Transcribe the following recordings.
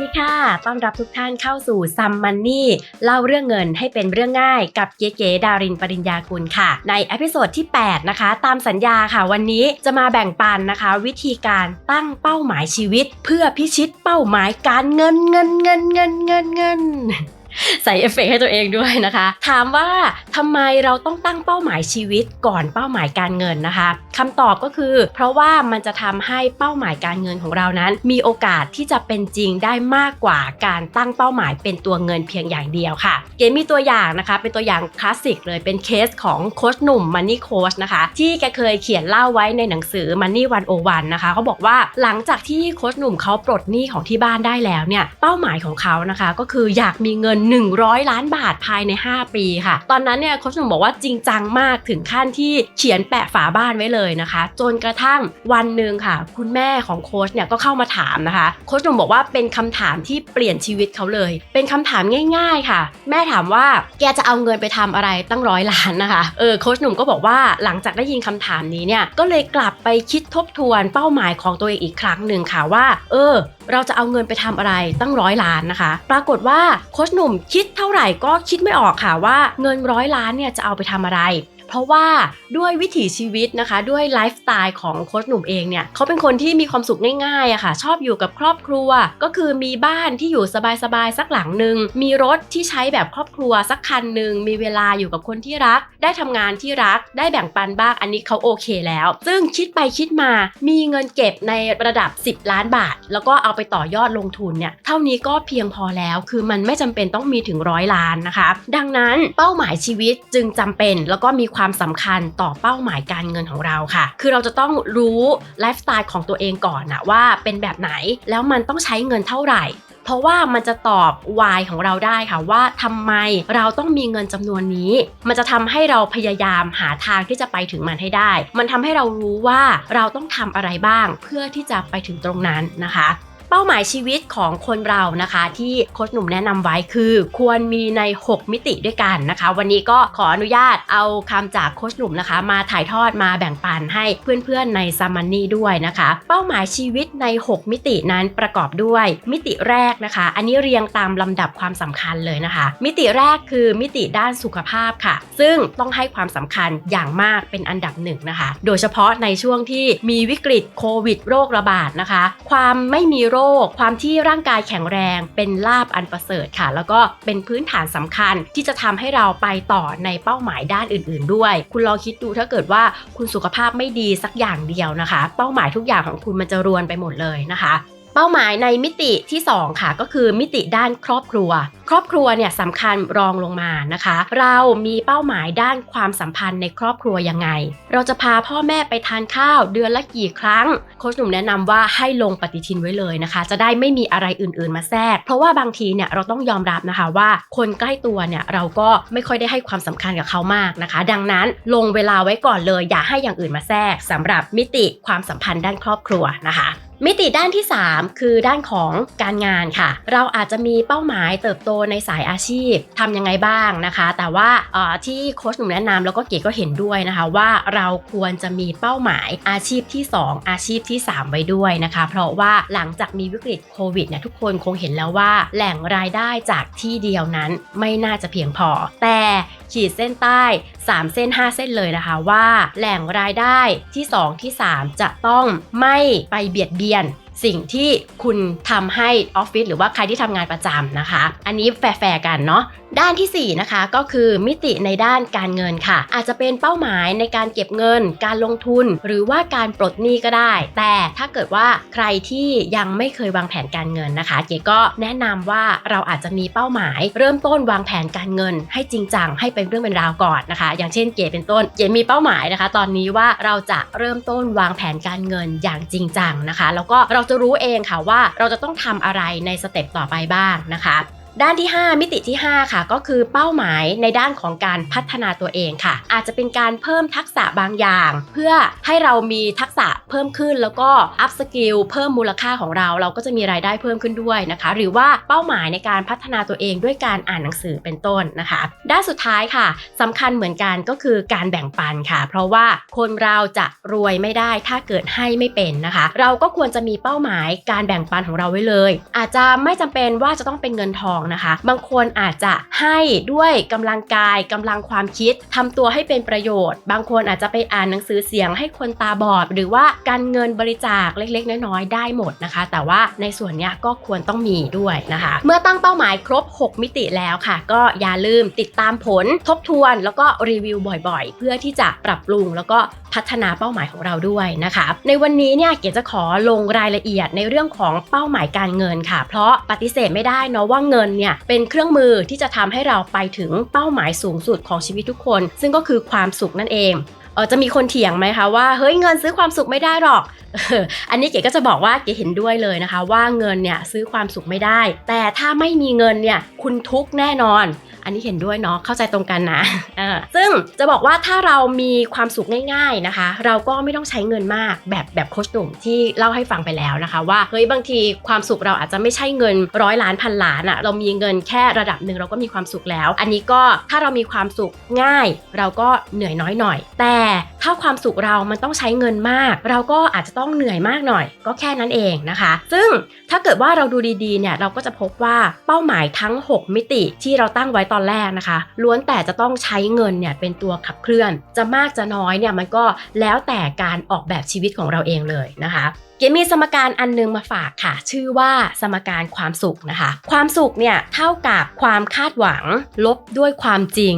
ดีค่ะ ต้อนรับทุกท่านเข้าสู่ซัมมันนี่เล่าเรื่องเงินให้เป็นเรื่องง่ายกับเก๋ๆดารินปริญญาคุณค่ะ ในอพิโซดที่ 8 นะคะ ตามสัญญาค่ะ วันนี้จะมาแบ่งปันนะคะ วิธีการตั้งเป้าหมายชีวิต เพื่อพิชิตเป้าหมายการเงินเงินเงินเงินเงินเงิน ใส่เอฟเฟกต์ให้ตัวเองด้วยนะคะ ถามว่าทำไมเราต้องตั้งเป้าหมายชีวิตก่อนเป้าหมายการเงินนะคะคำตอบก็คือ เพราะว่ามันจะทำให้เป้าหมายการเงินของเรานั้น มีโอกาสที่จะเป็นจริงได้มากกว่าการตั้งเป้าหมายเป็นตัวเงินเพียงอย่างเดียวค่ะ เกมมีตัวอย่างนะคะ เป็นตัวอย่างคลาสสิกเลยเป็นเคสของโค้ชหนุ่มมันนี่โค้ชนะคะ ที่แกเคยเขียนเล่าไว้ในหนังสือ Money 101นะคะเขาบอกว่าหลังจากที่โค้ชหนุ่มเขาปลดหนี้ของที่บ้านได้แล้วเนี่ยเป้าหมายของเขานะคะ ก็คืออยากมีเงิน100 ล้านบาทภายใน 5 ปีค่ะ ตอนนั้นเนี่ยโค้ชหนุ่มบอกว่าจริงจังมากถึงขั้นที่เขียนแปะฝาบ้านไว้เลยนะคะ จนกระทั่งวันหนึ่งค่ะ คุณแม่ของโค้ชเนี่ยก็เข้ามาถามนะคะ โค้ชหนุ่มบอกว่าเป็นคำถามที่เปลี่ยนชีวิตเขาเลย เป็นคำถามง่าย ๆค่ะ แม่ถามว่าแกจะเอาเงินไปทำอะไรตั้งร้อยล้านนะคะเออโค้ชหนุ่มก็บอกว่าหลังจากได้ยินคำถามนี้เนี่ยก็เลยกลับไปคิดทบทวนเป้าหมายของตัวเองอีกครั้งหนึ่งค่ะว่า เออ เราจะเอาเงินไปทำอะไรตั้งร้อยล้านนะคะ ปรากฏว่าโค้ชหนุ่มคิดเท่าไหร่ก็คิดไม่ออกค่ะว่าเงินร้อยล้านเนี่ยจะเอาไปทำอะไร เพราะว่าด้วยวิถีชีวิตนะคะ ด้วยไลฟ์สไตล์ของโค้ชหนุ่มเองเนี่ยเขาเป็นคนที่มีความสุขง่ายๆอะค่ะ ชอบอยู่กับครอบครัว ก็คือมีบ้านที่อยู่สบายๆสักหลังหนึ่งมีรถที่ใช้แบบครอบครัวสักคันหนึ่งมีเวลาอยู่กับคนที่รัก ได้ทำงานที่รัก ได้แบ่งปันบ้างอันนี้เขาโอเคแล้ว ซึ่งคิดไปคิดมา มีเงินเก็บในระดับ 10 ล้านบาท แล้วก็เอาไปต่อยอดลงทุนเนี่ยเท่านี้ก็เพียงพอแล้ว คือมันไม่จำเป็นต้องมีถึงร้อยล้านนะคะ ดังนั้นเป้าหมายชีวิตจึงจำเป็นแล้วก็มีความความสำคัญต่อเป้าหมายการเงินของเราค่ะ คือเราจะต้องรู้ไลฟ์สไตล์ของตัวเองก่อนนะว่าเป็นแบบไหนแล้วมันต้องใช้เงินเท่าไหร่เพราะว่ามันจะตอบ why ของเราได้ค่ะว่าทำไมเราต้องมีเงินจำนวนนี้ มันจะทำให้เราพยายามหาทางที่จะไปถึงมันให้ได้ มันทำให้เรารู้ว่าเราต้องทำอะไรบ้างเพื่อที่จะไปถึงตรงนั้นนะคะ เป้าหมายชีวิตของคนเรานะคะ ที่โค้ชหนุ่มแนะนำไว้คือ ควรมีใน 6 มิติด้วยกันนะคะ วันนี้ก็ขออนุญาตเอาคำจากโค้ชหนุ่มนะคะ มาถ่ายทอดมาแบ่งปันให้เพื่อนๆในซัมมันนี่ด้วยนะคะ เป้าหมายชีวิตใน 6 มิตินั้นประกอบด้วย มิติแรกนะคะ อันนี้เรียงตามลำดับความสำคัญเลยนะคะ มิติแรกคือมิติด้านสุขภาพค่ะ ซึ่งต้องให้ความสำคัญอย่างมากเป็นอันดับหนึ่งนะคะ โดยเฉพาะในช่วงที่มีวิกฤตโควิด โรคระบาดนะคะ ความไม่มีโรค ความที่ร่างกายแข็งแรงเป็นลาบอันประเสริฐค่ะ แล้วก็เป็นพื้นฐานสำคัญที่จะทำให้เราไปต่อในเป้าหมายด้านอื่น ๆ ด้วย คุณลองคิดดูถ้าเกิดว่าคุณสุขภาพไม่ดีสักอย่างเดียวนะคะ เป้าหมายทุกอย่างของคุณมันจะรวนไปหมดเลยนะคะ เป้าหมายในมิติที่ 2 ค่ะก็คือมิติด้านครอบครัว ครอบครัวเนี่ยสำคัญรองลงมานะคะ เรามีเป้าหมายด้านความสัมพันธ์ในครอบครัวยังไง เราจะพาพ่อแม่ไปทานข้าวเดือนละกี่ครั้งโค้ชหนุ่มแนะนำว่าให้ลงปฏิทินไว้เลยนะคะ จะได้ไม่มีอะไรอื่นๆมาแทรก เพราะว่าบางทีเนี่ยเราต้องยอมรับนะคะว่าคนใกล้ตัวเนี่ยเราก็ไม่ค่อยได้ให้ความสำคัญกับเขามากนะคะ ดังนั้นลงเวลาไว้ก่อนเลย อย่าให้อย่างอื่นมาแทรกสำหรับมิติความสัมพันธ์ด้านครอบครัวนะคะ มิติด้านที่ 3 คือด้านของการงานค่ะ เราอาจจะมีเป้าหมายเติบโตในสายอาชีพทำยังไงบ้างนะคะ แต่ว่าที่โค้ชหนุ่มแนะนำแล้วก็เก๋ก็เห็นด้วยนะคะ ว่าเราควรจะมีเป้าหมายอาชีพที่ 2 อาชีพที่ 3 ไว้ด้วยนะคะ เพราะว่าหลังจากมีวิกฤตโควิดเนี่ยทุกคนคงเห็นแล้วว่าแหล่งรายได้จากที่เดียวนั้นไม่น่าจะเพียงพอ แต่ขีดเส้นใต้3 เส้น 5 เส้นเลยนะคะว่า แหล่งรายได้ที่ 2 ที่ 3 จะต้องไม่ไปเบียดเบียน สิ่งที่คุณทำให้ออฟฟิศหรือว่าใครที่ทำงานประจำนะคะ อันนี้แฟร์กันเนาะด้านทีสี่ 4 นะคะก็คือมิติในด้านการเงินค่ะ อาจจะเป็นเป้าหมายในการเก็บเงิน การลงทุน หรือว่าการปลดหนี้ก็ได้ แต่ถ้าเกิดว่าใครที่ยังไม่เคยวางแผนการเงินนะคะ เก๋ก็แนะนำว่าเราอาจจะมีเป้าหมาย เริ่มต้นวางแผนการเงิน ให้จริงจังให้เป็นเรื่องเป็นราวก่อนนะคะ อย่างเช่นเก๋เป็นต้นเก๋มีเป้าหมายนะคะ ตอนนี้ว่าเราจะเริ่มต้นวางแผนการเงินอย่างจริงจังนะคะ แล้วก็เราราจะรู้เองค่ะว่าเราจะต้องทำอะไรในสเต็ปต่อไปบ้างนะคะ ด้านที่ 5 มิติที่ 5 ค่ะ ก็คือเป้าหมายในด้านของการพัฒนาตัวเองค่ะ อาจจะเป็นการเพิ่มทักษะบางอย่าง เพื่อให้เรามีทักษะเพิ่มขึ้นแล้วก็อัพสกิลเพิ่มมูลค่าของเรา เราก็จะมีรายได้เพิ่มขึ้นด้วยนะคะ หรือว่าเป้าหมายในการพัฒนาตัวเองด้วยการอ่านหนังสือเป็นต้นนะคะ ด้านสุดท้ายค่ะสำคัญเหมือนกันก็คือการแบ่งปันค่ะ เพราะว่าคนเราจะรวยไม่ได้ถ้าเกิดให้ไม่เป็นนะคะ เราก็ควรจะมีเป้าหมายการแบ่งปันของเราไว้เลย อาจจะไม่จำเป็นว่าจะต้องเป็นเงินทองนะคะ บางคนอาจจะให้ด้วยกำลังกายกำลังความคิดทำตัวให้เป็นประโยชน์ บางคนอาจจะไปอ่านหนังสือเสียงให้คนตาบอด หรือว่าการเงินบริจาคเล็กๆ น้อยๆได้หมดนะคะ แต่ว่าในส่วนนี้ก็ควรต้องมีด้วยนะคะ เมื่อตั้งเป้าหมายครบ 6 มิติแล้วค่ะ ก็อย่าลืมติดตามผลทบทวน แล้วก็รีวิวบ่อยๆ เพื่อที่จะปรับปรุงแล้วก็พัฒนาเป้าหมายของเราด้วยนะคะ ในวันนี้เนี่ยเก๋จะขอลงรายละเอียดในเรื่องของเป้าหมายการเงินค่ะ เพราะปฏิเสธไม่ได้เนาะว่าเงินเนี่ยเป็นเครื่องมือที่จะทำให้เราไปถึงเป้าหมายสูงสุดของชีวิตทุกคน ซึ่งก็คือความสุขนั่นเองเออจะมีคนเถียงไหมคะว่าเฮ้ยเงินซื้อความสุขไม่ได้หรอกอออันนี้เก๋ก็จะบอกว่าเก๋เห็นด้วยเลยนะคะ ว่าเงินเนี่ยซื้อความสุขไม่ได้ แต่ถ้าไม่มีเงินเนี่ยคุณทุกข์แน่นอน อันนี้เห็นด้วยเนาะเข้าใจตรงกันนะซึ่งจะบอกว่าถ้าเรามีความสุขง่ายๆนะคะ เราก็ไม่ต้องใช้เงินมากแบบแบบโคชหนุ่มที่เล่าให้ฟังไปแล้วนะคะ ว่าเฮ้ยบางทีความสุขเราอาจจะไม่ใช่เงินร้อยล้านพันล้านอะเรามีเงินแค่ระดับหนึ่งเราก็มีความสุขแล้ว อันนี้ก็ถ้าเรามีความสุขง่าย เราก็เหนื่อยน้อยหน่อย แต่ ถ้าความสุขเรามันต้องใช้เงินมาก เราก็อาจจะต้องเหนื่อยมากหน่อย ก็แค่นั้นเองนะคะ ซึ่งถ้าเกิดว่าเราดูดีๆเนี่ยเราก็จะพบว่าเป้าหมายทั้ง 6 มิติที่เราตั้งไว้ตอนแรกนะคะ ล้วนแต่จะต้องใช้เงินเนี่ยเป็นตัวขับเคลื่อน จะมากจะน้อยเนี่ยมันก็แล้วแต่การออกแบบชีวิตของเราเองเลยนะคะเกมีสมการอันนึงมาฝากค่ะ ชื่อว่าสมการความสุขนะคะ ความสุขเนี่ยเท่ากับความคาดหวัง ลบด้วยความจริง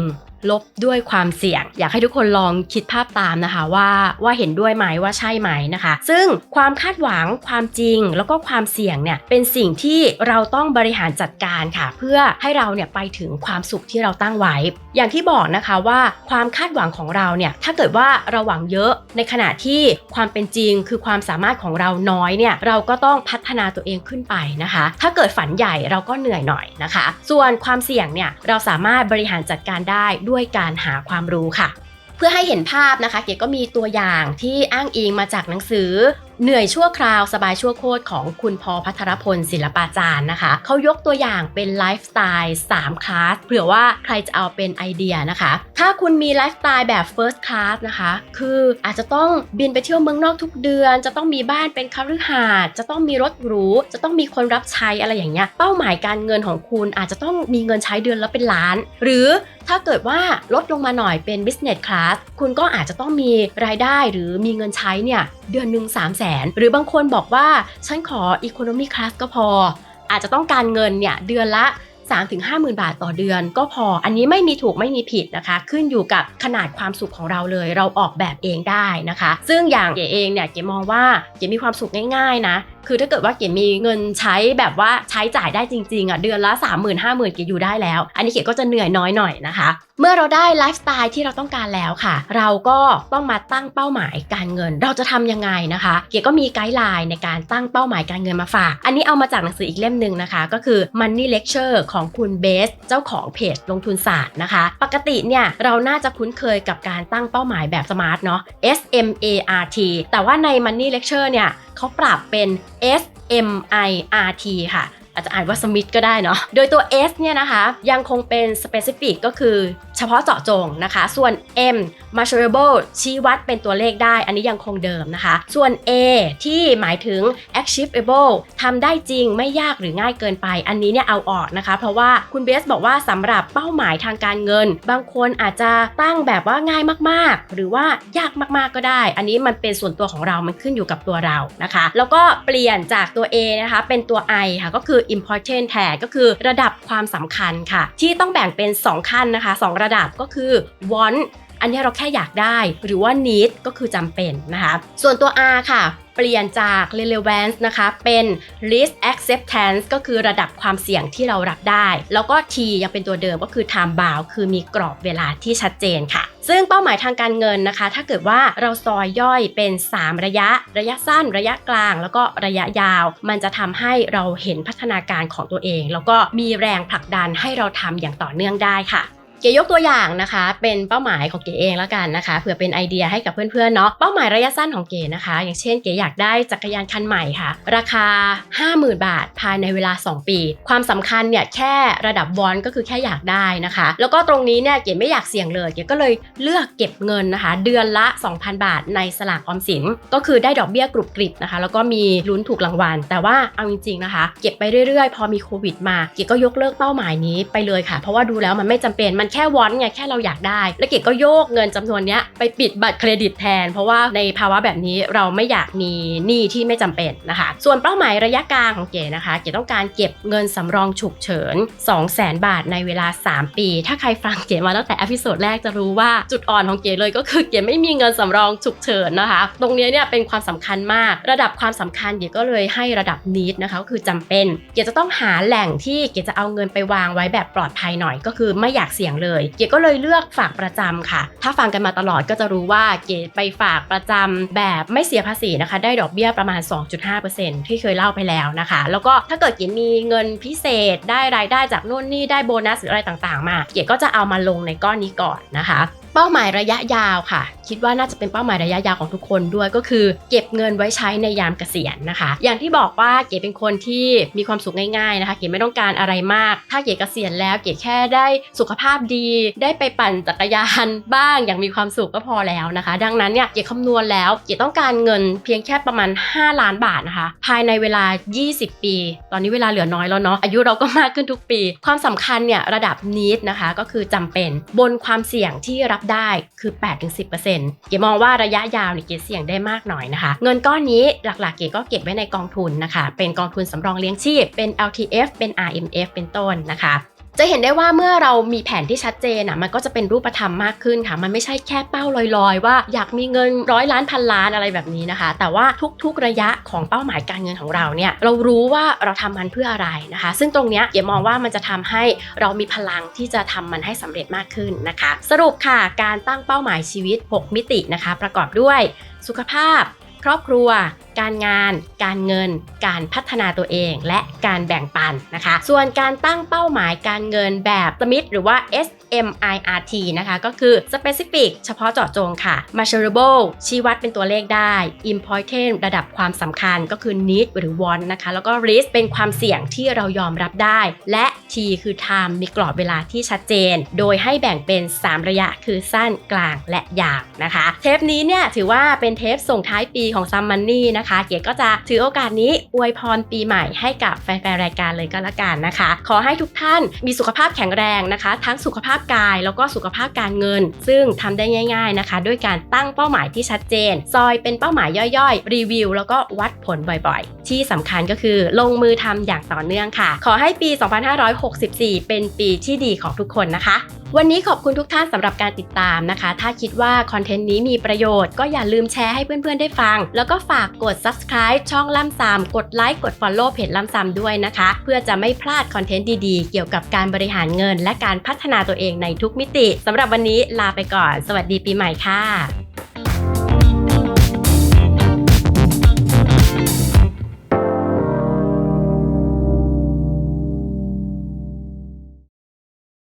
ลบด้วยความเสี่ยง อยากให้ทุกคนลองคิดภาพตามนะคะว่าว่าเห็นด้วยไหมว่าใช่ไหมนะคะ ซึ่งความคาดหวังความจริงแล้วก็ความเสี่ยงเนี่ยเป็นสิ่งที่เราต้องบริหารจัดการค่ะ เพื่อให้เราเนี่ยไปถึงความสุขที่เราตั้งไว้ อย่างที่บอกนะคะว่าความคาดหวังของเราเนี่ยถ้าเกิดว่าเราหวังเยอะในขณะที่ความเป็นจริงคือความสามารถของเราน้อยเนี่ยเราก็ต้องพัฒนาตัวเองขึ้นไปนะคะ ถ้าเกิดฝันใหญ่เราก็เหนื่อยหน่อยนะคะ ส่วนความเสี่ยงเนี่ยเราสามารถบริหารจัดการได้ด้วย้วยการหาความรู้ค่ะ เพื่อให้เห็นภาพนะคะ เก๋ก็มีตัวอย่างที่อ้างอิงมาจากหนังสือ เหนื่อยชั่วคราวสบายชั่วโคตรของคุณพอพัทรพลศิลปาจารย์นะคะ เขายกตัวอย่างเป็นไลฟ์สไตล์3คลาสเผื่อว่าใครจะเอาเป็นไอเดียนะคะ ถ้าคุณมีไลฟ์สไตล์แบบ First Class นะคะ คืออาจจะต้องบินไปเที่ยวเมืองนอกทุกเดือน จะต้องมีบ้านเป็นคฤหาสน์จะต้องมีรถหรู จะต้องมีคนรับใช้อะไรอย่างเงี้ย เป้าหมายการเงินของคุณอาจจะต้องมีเงินใช้เดือนละเป็นล้าน หรือถ้าเกิดว่าลดลงมาหน่อยเป็น Business Class คุณก็อาจจะต้องมีรายได้หรือมีเงินใช้เนี่ยเดือนหนึ่ง3 0 0 0 0นหรือบางคนบอกว่า ฉันขอ Economy Class ก็พอ อาจจะต้องการเงินเนี่ยเดือนละ3-50,000 บาทต่อเดือนก็พอ อันนี้ไม่มีถูกไม่มีผิดนะคะ ขึ้นอยู่กับขนาดความสุขของเราเลย เราออกแบบเองได้นะคะ ซึ่งอย่างเก๋เองเนี่ยเก๋มองว่าเก๋มีความสุขง่ายๆนะคือถ้าเกิดว่าเก๋มีเงินใช้แบบว่าใช้จ่ายได้จริงๆอะเดือนละ 3 0 0 0 0 5 0 0 0 0เก๋อยู่ได้แล้ว อันนี้เก๋ก็จะเหนื่อยน้อยหน่อยนะคะ เมื่อเราได้ไลฟ์สไตล์ที่เราต้องการแล้วค่ะ เราก็ต้องมาตั้งเป้าหมายการเงิน เราจะทำยังไงนะคะ เก๋ก็มีไกด์ไลน์ในการตั้งเป้าหมายการเงินมาฝาก อันนี้เอามาจากหนังสืออีกเล่มหนึ่งนะคะ ก็คือ Money Lecture ของคุณเบสเจ้าของเพจลงทุนศาสตร์นะคะ ปกติเนี่ยเราน่าจะคุ้นเคยกับการตั้งเป้าหมายแบบสมาร์ทเนาะ S M A R T แต่ว่าใน Money Lecture เนี่ยเขาปรับเป็น S M I R T ค่ะ อาจจะอ่านว่าสมิธก็ได้เนาะ โดยตัว S เนี่ยนะคะ ยังคงเป็น specific ก็คือเฉพาะเจาะจงนะคะ ส่วน M measurable ชี้วัดเป็นตัวเลขได้ อันนี้ยังคงเดิมนะคะ ส่วน A ที่หมายถึง achievable ทำได้จริงไม่ยากหรือง่ายเกินไป อันนี้เนี่ยเอาออกนะคะ เพราะว่าคุณเบสบอกว่าสำหรับเป้าหมายทางการเงิน บางคนอาจจะตั้งแบบว่าง่ายมากๆ หรือว่ายากมากๆก็ได้ อันนี้มันเป็นส่วนตัวของเรา มันขึ้นอยู่กับตัวเรานะคะ แล้วก็เปลี่ยนจากตัว A นะคะ เป็นตัว I ค่ะ ก็คือ important แทนก็คือระดับความสำคัญค่ะ ที่ต้องแบ่งเป็น 2 ขั้นนะคะ 2ระดับก็คือ want อันนี้เราแค่อยากได้หรือว่า need ก็คือจำเป็นนะคะ ส่วนตัว R ค่ะ เปลี่ยนจาก relevance นะคะเป็น risk acceptance ก็คือระดับความเสี่ยงที่เรารับได้ แล้วก็ T ยังเป็นตัวเดิมก็คือ time bound คือมีกรอบเวลาที่ชัดเจนค่ะ ซึ่งเป้าหมายทางการเงินนะคะ ถ้าเกิดว่าเราซอยย่อยเป็น 3 ระยะ ระยะสั้น ระยะกลาง แล้วก็ระยะยาว มันจะทำให้เราเห็นพัฒนาการของตัวเอง แล้วก็มีแรงผลักดันให้เราทำอย่างต่อเนื่องได้ค่ะ เก๋ยกตัวอย่างนะคะ เป็นเป้าหมายของเก๋เองแล้วกันนะคะเผื่อเป็นไอเดียให้กับเพื่อนๆเนาะเป้าหมายระยะสั้นของเก๋นะคะ อย่างเช่นเก๋อยากได้จักรยานคันใหม่ค่ะ ราคา 50,000 บาท ภายในเวลา 2 ปี ความสำคัญเนี่ยแค่ระดับวอนก็คือแค่อยากได้นะคะ แล้วก็ตรงนี้เนี่ยเก๋ไม่อยากเสี่ยงเลยเก๋ก็เลยเลือกเก็บเงินนะคะ เดือนละ 2,000 บาท ในสลากออมสินก็คือได้ดอกเบี้ยกรุบกริบนะคะ แล้วก็มีลุ้นถูกรางวัล แต่ว่าเอาจริงๆนะคะ เก็บไปเรื่อยๆ พอมีโควิดมาเก๋ก็ยกเลิกเป้าหมายนี้ไปเลยค่ะ เพราะว่าดูแล้วมันไม่จำเป็นมันแค่วอนไงแค่เราอยากได้ แล้วเก๋ก็โยกเงินจำนวนนี้ไปปิดบัตรเครดิตแทน เพราะว่าในภาวะแบบนี้เราไม่อยากมีหนี้ที่ไม่จำเป็นนะคะ ส่วนเป้าหมายระยะกลางของเก๋นะคะ เก๋ต้องการเก็บเงินสำรองฉุกเฉิน 2 0 0 0 0 0บาทในเวลา 3 ปี ถ้าใครฟังเก๋มาตั้งแต่อพิโซดแรกจะรู้ว่าจุดอ่อนของเก๋เลยก็คือเก๋ไม่มีเงินสำรองฉุกเฉินนะคะ ตรงนี้เนี่ยเป็นความสำคัญมาก ระดับความสำคัญเก๋ก็เลยให้ระดับนิดนะคะก็คือจำเป็น เก๋จะต้องหาแหล่งที่เก๋จะเอาเงินไปวางไว้แบบปลอดภัยหน่อย ก็คือไม่อยากเสี่ยงเลย เก๋ก็เลยเลือกฝากประจำค่ะ ถ้าฟังกันมาตลอดก็จะรู้ว่าเก๋ไปฝากประจำแบบไม่เสียภาษีนะคะ ได้ดอกเบี้ยประมาณ 2.5%ที่เคยเล่าไปแล้วนะคะ แล้วก็ถ้าเกิดเก๋มีเงินพิเศษได้รายได้จากนู่นนี่ได้โบนัสหรืออะไรต่างๆ มา เก๋ก็จะเอามาลงในก้อนนี้ก่อนนะคะ เป้าหมายระยะยาวค่ะ คิดว่าน่าจะเป็นเป้าหมายระยะยาวของทุกคนด้วยก็คือ เก็บเงินไว้ใช้ในยามเกษียณนะคะ อย่างที่บอกว่าเก๋เป็นคนที่มีความสุขง่ายๆนะคะเก๋ไม่ต้องการอะไรมาก ถ้าเก๋เกษียณแล้วเก๋แค่ได้สุขภาพดี ได้ไปปั่นจักรยานบ้างอย่างมีความสุขก็พอแล้วนะคะ ดังนั้นเนี่ยเก๋คำนวณแล้วเก๋ต้องการเงินเพียงแค่ประมาณ 5 ล้านบาทนะคะ ภายในเวลา 20 ปี ตอนนี้เวลาเหลือน้อยแล้วเนาะอายุเราก็มากขึ้นทุกปี ความสำคัญเนี่ยระดับ need นะคะ ก็คือจำเป็นบนความเสี่ยงที่รับได้คือ8-10%เก๋มองว่าระยะยาวเนี่ยเก๋เสี่ยงได้มากหน่อยนะคะ เงินก้อนนี้หลักๆ เก๋ก็เก็บไว้ในกองทุนนะคะ เป็นกองทุนสำรองเลี้ยงชีพ เป็น LTF เป็น RMF เป็นต้นนะคะ จะเห็นได้ว่าเมื่อเรามีแผนที่ชัดเจนอะมันก็จะเป็นรูปธรรมมากขึ้นค่ะ มันไม่ใช่แค่เป้าลอยๆ ว่าอยากมีเงินร้อยล้านพันล้านอะไรแบบนี้นะคะ แต่ว่าทุกๆระยะของเป้าหมายการเงินของเราเนี่ยเรารู้ว่าเราทำมันเพื่ออะไรนะคะ ซึ่งตรงเนี้ยเก๋มองว่ามันจะทำให้เรามีพลังที่จะทำมันให้สำเร็จมากขึ้นนะคะ สรุปค่ะการตั้งเป้าหมายชีวิต 6 มิตินะคะ ประกอบด้วยสุขภาพ ครอบครัวการงาน การเงิน การพัฒนาตัวเอง และการแบ่งปันนะคะ ส่วนการตั้งเป้าหมายการเงินแบบสมิธหรือว่า SMIRT นะคะ ก็คือ specific เฉพาะเจาะจงค่ะ measurable ชี้วัดเป็นตัวเลขได้ important ระดับความสำคัญก็คือ need หรือ want นะคะ แล้วก็ risk เป็นความเสี่ยงที่เรายอมรับได้ และ T คือ time มีกรอบเวลาที่ชัดเจน โดยให้แบ่งเป็น 3 ระยะคือสั้นกลางและยาวนะคะ เทปนี้เนี่ยถือว่าเป็นเทปส่งท้ายปีของ Sum Money นะคะเก๋ก็จะถือโอกาสนี้อวยพรปีใหม่ให้กับแฟนๆรายการเลยก็แล้วกันนะคะ ขอให้ทุกท่านมีสุขภาพแข็งแรงนะคะ ทั้งสุขภาพกายแล้วก็สุขภาพการเงิน ซึ่งทำได้ง่าย ๆนะคะ ด้วยการตั้งเป้าหมายที่ชัดเจน ซอยเป็นเป้าหมายย่อยๆ รีวิว แล้วก็วัดผลบ่อยๆ ที่สำคัญก็คือลงมือทำอย่างต่อเนื่องค่ะ ขอให้ปี 2564 เป็นปีที่ดีของทุกคนนะคะ วันนี้ขอบคุณทุกท่านสำหรับการติดตามนะคะ ถ้าคิดว่าคอนเทนต์นี้มีประโยชน์ก็อย่าลืมแชร์ให้เพื่อนๆได้ฟัง แล้วก็ฝากกด subscribe ช่องล่ำซำกดไลค์กด follow เพจล่ำซำด้วยนะคะ เพื่อจะไม่พลาดคอนเทนต์ดีๆ เกี่ยวกับการบริหารเงิน และการพัฒนาตัวเองในทุกมิติสำหรับวันนี้ลาไปก่อน สวัสดีปีใหม่ค่ะ